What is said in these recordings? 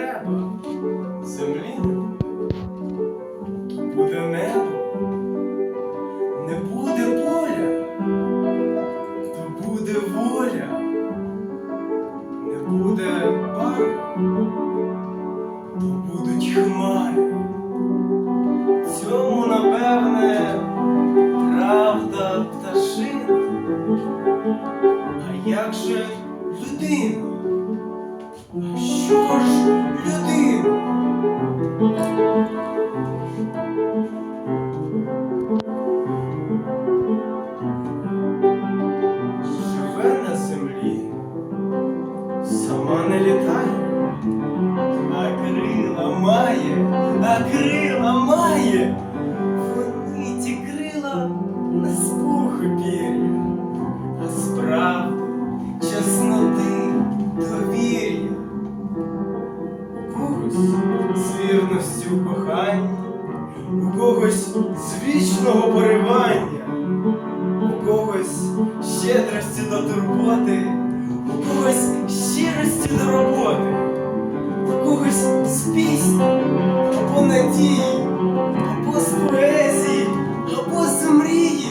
неба, землі буде, небо, не буде поля, то буде воля, не буде пари, то будуть хмари. Цьому, напевне, правда пташина. А як же людина? Що ж людина? Живе на землі, сама не літає, а крила має, а крила має. Вони ті крила не з пуху пір'я, В коханні, у когось з вічного поривання, у когось щедрості до турботи, у когось щирості до роботи, у когось з пісні або надії, або з поезії, або з мрії.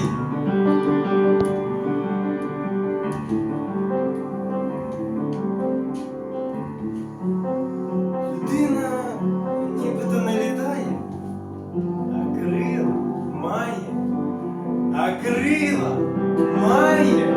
крила має.